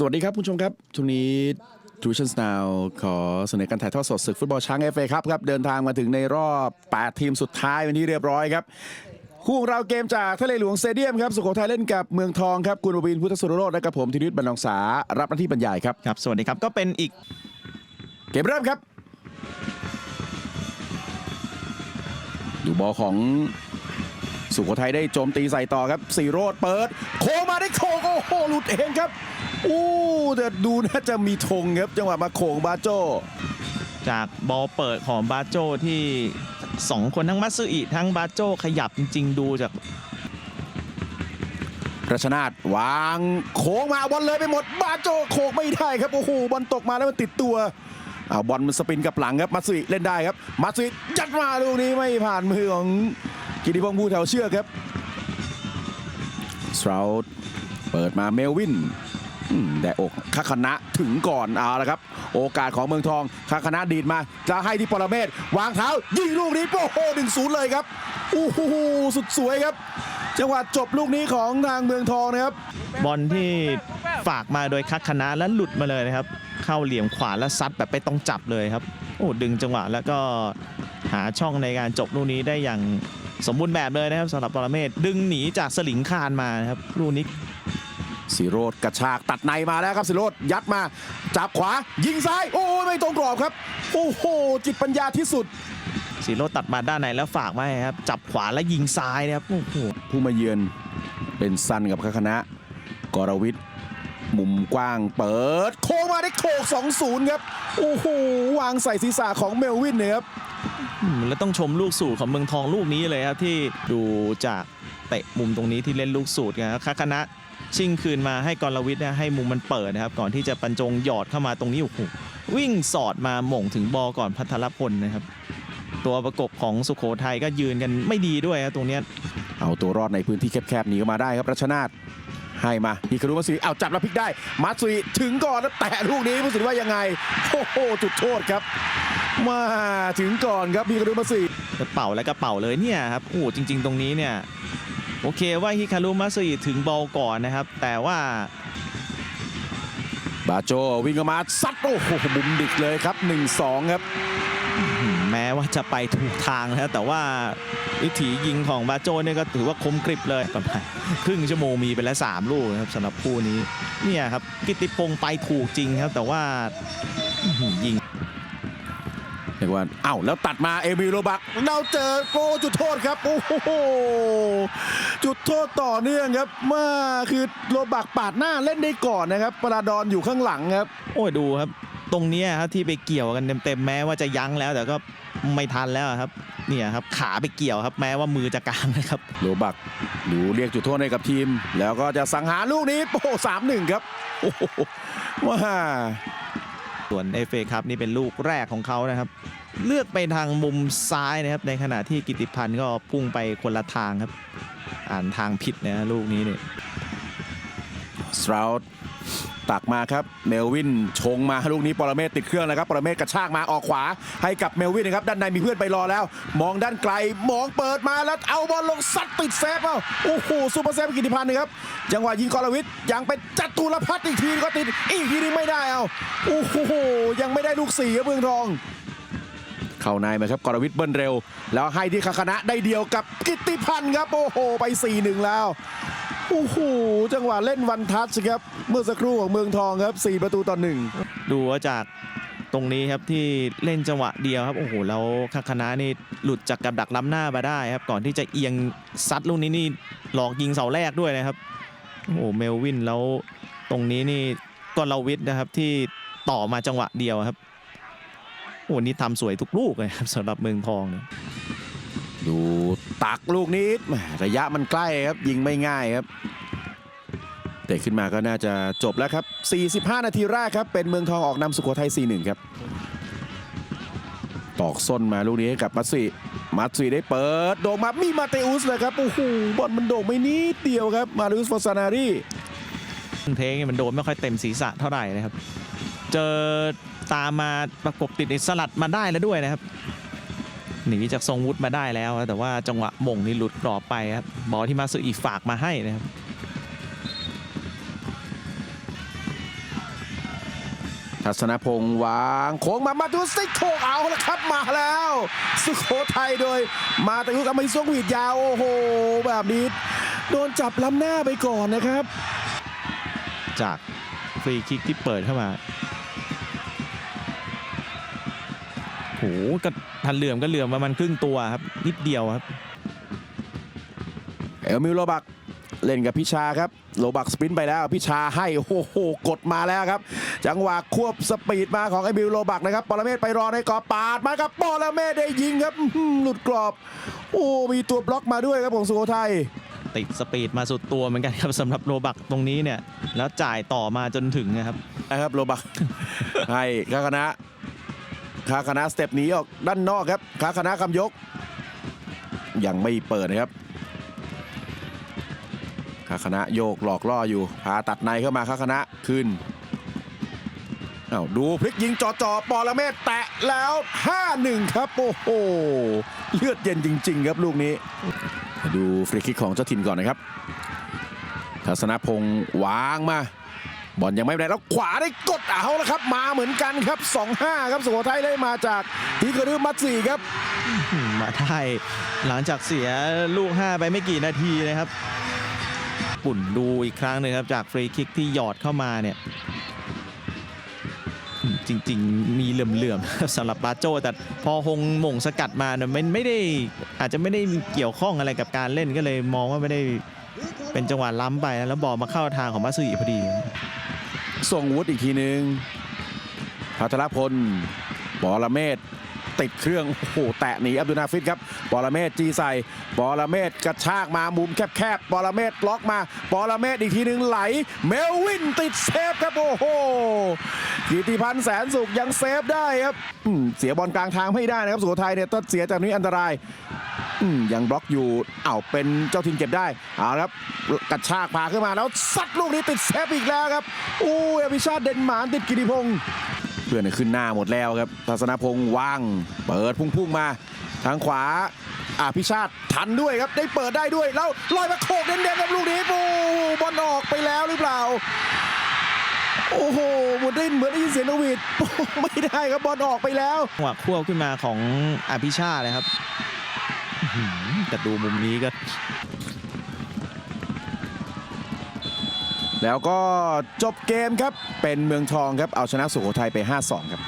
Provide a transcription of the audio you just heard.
สวัสดีครับ คุณผู้ชมครับช่วงนี้ทูชันสนาวขอเสนอการถ่ายทอดสดศึกฟุตบอลช้างเอฟเอครับครับ เดินทางมาถึงในรอบ 8 ทีมสุดท้ายวันนี้เรียบร้อยครับ คู่ของเราเกมจากทะเลหลวงสเตเดียมครับ สุโขทัยเล่นกับเมืองทองครับ คุณอวินพุทธสุรโรจน์และกับผมธีรยุทธบรรณองษารับหน้าที่บรรยายครับ ครับ สวัสดีครับก็เป็นอีก เกมเริ่มครับ ดูบอลของ สุโขทัยได้โจมตีใส่ต่อครับสีโรดเปิด โค้งมาได้โค้งโอ้โหหลุดเองครับอู้แต่ดูน่าจะมีธงครับจังหวะมาโค้งบาโจ จากบอลเปิดของบาโจที่2คนทั้งมัตสึอิทั้งบาโจขยับจริง ๆ ดูจากรัชนาทวางโค้งมาบอลเลยไปหมด บาโจโค้งไม่ได้ครับ โอ้โหบอลตกมาแล้วมันติดตัวเอาบอลมันสปินกลับหลังครับมาสุอิเล่นได้ครับมาสุอิยัดมาลูกนี้ไม่ผ่านมือของ กิติพงษ์ภูแถวเชือกครับสตราวด์เปิดมาเมลวินอืมแต่อกคาคณะถึงก่อนเอาละครับ โอกาสของเมืองทองคาคณะดีดมา จะให้ที่ปรเมศวางเท้า ยิงลูกนี้โอ้โหหนึ่งศูนย์เลยครับโอ้โหสุดสวยครับจังหวะจบลูกนี้ของทางเมืองทองนะครับ บอลที่ฝากมาโดยคักคณะแล้วหลุดมาเลยนะครับ เข้าเหลี่ยมขวาแล้วซัดแบบไปต้องจับเลยครับ โอ้ดึงจังหวะแล้วก็หาช่องในการจบลูกนี้ได้อย่าง สมบูรณ์แบบเลยนะครับสำหรับปรเมศดึงหนีจากสลิงคานมานะครับลูกนี้สีโรดกระชากตัดในมาแล้วครับสีโรดยัดมา จับขวายิงซ้าย โอ้ยไม่ตรงกรอบครับ โอ้โห จิตปัญญาที่สุดสีโรจน์ตัดมาด้านในแล้วฝากมาให้ครับ จับขวาแล้วยิงซ้ายนะครับโอ้โหผู้มาเยือนเป็นซันกับคณะ กรวิทย์มุมกว้างเปิด โค้งมาได้โขก2-0 ครับ โอ้โหวางใส่ศีรษะของเมลวินเนี่ยครับอืม แล้วต้องชมลูกสูตรของเมืองทองลูกนี้เลยครับที่ดูจากเตะมุมตรงนี้ที่เล่นลูกสูตรนะครับคาคณะชิงคืนมาให้กรวิทย์นะให้มุมมันเปิดนะครับ ก่อนที่จะบรรจงหยอดเข้ามาตรงนี้โอ้โหวิ่งสอดมาหม่งถึงบอลก่อนพัทรพลนะครับ ตัวประกบของสุโขทัยก็ยืนกันไม่ดีด้วยครับตรงเนี้ยเอาตัวรอดในพื้นที่แคบๆหนีออกมาได้ครับรัชนาทให้มาฮิคารุมาสุริเอาจับแล้วพลิกได้มาสุริถึงก่อนแล้วแตะลูกนี้ผู้สินว่ายังไงโอ้โหจุดโทษครับ มาถึงก่อนครับฮิคารุมาสุริกระเป๋าและกระเป๋าเลยเนี่ยครับโอ้โหจริง ๆ ตรงนี้เนี่ยโอเคว่าฮิคารุมาสึถึงบอลก่อนนะครับ แต่ว่าบาโจวิ่งออกมาซัดโอ้โหบุมดิกเลยครับ 1-2 ครับ แม้ว่าจะไปถูกทางนะครับแต่ว่าวิถียิงของบาโจเนี่ยก็ถือว่าคมกริบเลยประมาณครึ่งชั่วโมงมีไปแล้ว 3 ลูกนะครับสำหรับคู่นี้เนี่ยครับกิติพงศ์ไปถูกจริงครับ แต่ว่าอื้อหือยิง เรียกว่าเอ้าแล้วตัดมาเอมิโรบักเราเจอโกจุดโทษครับโอ้โหจุดโทษต่อเนื่องครับมาคือโรบักปาดหน้าเล่นได้ก่อนนะครับปราดอนอยู่ข้างหลังครับ โอ้ยดูครับ ตรงเนี้ยครับที่ไปเกี่ยวกันเต็มๆแม้ว่าจะยั้งแล้วแต่ก็ไม่ทันแล้วครับเนี่ยครับขาไปเกี่ยวครับแม้ว่ามือจะกลางนะครับโรบักดูเรียกจุดโทษให้กับทีม แล้วก็จะสังหารลูกนี้โอ้สามหนึ่งครับโอ้โหว้า ส่วนเอฟเอครับนี่เป็นลูกแรกของเขานะครับ เลือกไปทางมุมซ้ายนะครับ ในขณะที่กิติพันธ์ก็พุ่งไปคนละทางครับ อ่านทางผิดนะลูกนี้เนี่ยสตราวด์ ตักมาครับเมลวินชงมาลูกนี้ปรเมศติดเครื่องแล้วครับปรเมศกระชากมาออกขวา ให้กับเมลวินนะครับด้านในมีเพื่อนไปรอแล้ว มองด้านไกลมองเปิดมาแล้วเอาบอลลงซัดติดเซฟเอาโอ้โหซูเปอร์เซฟกิติพันธ์นะครับจังหวะยิงกรวิทย์ยังไปจัตุรพัฒน์อีกทีก็ติดอีกทีนึงไม่ได้เอาโอ้โหยังไม่ได้ลูกสี่ครับเมืองทองเข้าในไหมครับกรวิทย์เบิ้ลเร็ว แล้วให้ที่คณะได้เดียวกับกิตติพันธ์ครับโอ้โหไป4-1แล้ว โอ้โหจังหวะเล่นวันทัชครับ เมื่อสักครู่ของเมืองทองครับ 4 ประตูต่อหนึ่งดูว่าจากตรงนี้ครับที่เล่นจังหวะเดียวครับโอ้โหแล้วคักคณะนี่หลุดจากกับดักล้ำหน้ามาได้ครับ ก่อนที่จะเอียงซัดลูกนี้นี่หลอกยิงเสาแรกด้วยนะครับโอ้โหเมลวินแล้วตรงนี้นี่กลวิทนะครับที่ต่อมาจังหวะเดียวครับโอ้โหนี่ทำสวยทุกลูกเลยครับสำหรับเมืองทองเนี่ย ดูตักลูกนี้ระยะมันใกล้ครับยิงไม่ง่ายครับเตะขึ้นมาก็น่าจะจบแล้วครับ 45 นาทีแรกครับ เป็นเมืองทองออกนำสุโขทัย 4-1 ครับ ตอกส้นมาลูกนี้กับมัตสึมัตสึได้เปิด โด่งมามีมาเตอุสเลยครับ โอ้โหบอลมันโด่งไม่นิดเดียวครับ มาริอุสฟอร์ซานารีเทงมันโดนไม่ค่อยเต็มศีรษะเท่าไหร่นะครับ เจอตามมาประกบติดในสลัดมาได้แล้วด้วยนะครับ หนีจากทรงวุฒิมาได้แล้วนะแต่ว่าจังหวะหม่งนี่หลุดกรอบไปครับบอลที่มาสึอีกฝากมาให้นะครับทัศนพงษ์วางโค้งมามาดูสิโค้งเอาแล้วครับมาแล้ว สุโขทัยโดย มาแต่ยุกอมิซงหวีดยาวโอ้โห แบบนี้ โดนจับล้ำหน้าไปก่อนนะครับ จากฟรีคิกที่เปิดเข้ามา โหก็ทันเหลื่อมก็เหลื่อมประมาณครึ่งตัวครับ นิดเดียวครับ เอลมิลโลบักเล่นกับพิชาครับโลบักสปรินต์ไปแล้วพิชาให้โอ้โหกดมาแล้วครับ จังหวะควบสปีดมาของเอลมิลโลบักนะครับปรเมศไปรอในกรอบปาดมาครับปรเมศได้ยิงครับอื้อหือหลุดกรอบ โอ้มีตัวบล็อกมาด้วยครับของสุโขทัยติดสปีดมาสุดตัวเหมือนกันครับสำหรับโรบักตรงนี้เนี่ย แล้วจ่ายต่อมาจนถึงนะครับนะครับโลบักให้คาคณะ คาคณะสเต็ปหนีออกด้านนอกครับคาคณะคำยก ยังไม่เปิดนะครับคาคณะโยกหลอกล่ออยู่พาตัดในเข้ามาคาคณะขึ้นอ้าวดูพลิกยิงจ่อจอปอละเมศแตะแล้ว 5-1 ครับ โอ้โห เลือดเย็นจริง ๆ ครับลูกนี้ ดูฟรีคิกของเจ้าถิ่นก่อนนะครับ ทัศนพงษ์วางมา บอลยังไม่ได้แล้วขวาได้กดเอาแล้วครับ มาเหมือนกันครับ 2-5 ครับสุโขทัยได้มาจากฮิคารุมัตสึครับมาได้หลังจากเสียลูก 5 ไปไม่กี่นาทีนะครับปุ่นดูอีกครั้งหนึ่งครับจากฟรีคิกที่หยอดเข้ามาเนี่ยจริง ๆ มีเหลื่อมๆสำหรับบาโจแต่พอฮงหม่งสกัดมาเนี่ยมันไม่ได้อาจจะไม่ได้เกี่ยวข้องอะไรกับการเล่นก็เลยมองว่าไม่ได้เป็นจังหวะล้ำไปแล้วบอลมาเข้าทางของมัตสึอิพอดี ส่งวุฒิอีกทีหนึ่งพัทรพลบอระเมศติดเครื่องโอ้โหแตะหนีอับดุลนาฟิดครับบอระเมศจีใส่บอระเมศกระชากมามุมแคบๆบอระเมศล็อกมาบอระเมศอีกทีหนึ่งไหล เมลวินติดเซฟครับโอ้โหกิติพันธ์แสนสุขยังเซฟได้ครับเสียบอลกลางทางไม่ได้นะครับสุโขทัยเนี่ยต้นเสียจากนี้อันตราย ยังบล็อกอยู่เอ้าเป็นเจ้าถิ่นเก็บได้เอาละครับกระชากพาขึ้นมาแล้วซัดลูกนี้ติดเซฟอีกแล้วครับอู้ยอภิชาติเดนมานติดกิติพงศ์เพื่อนขึ้นหน้าหมดแล้วครับทัศนพงศ์วางเปิดพุ่งๆมา ทางขวาอภิชาติทันด้วยครับได้เปิดได้ด้วยแล้วลอยมาโขกเด่นๆครับลูกนี้ปูบอลออกไปแล้วหรือเปล่าโอ้โหหมดได้เหมือนได้ยินเสียงนวีดไม่ได้ครับบอลออกไปแล้วจังหวะควบขึ้นมาของอภิชาติเลยครับ แต่ดูมุมนี้ก็ แล้วก็จบเกมครับ เป็นเมืองทองครับ เอาชนะสุโขทัยไป 5-2 ครับ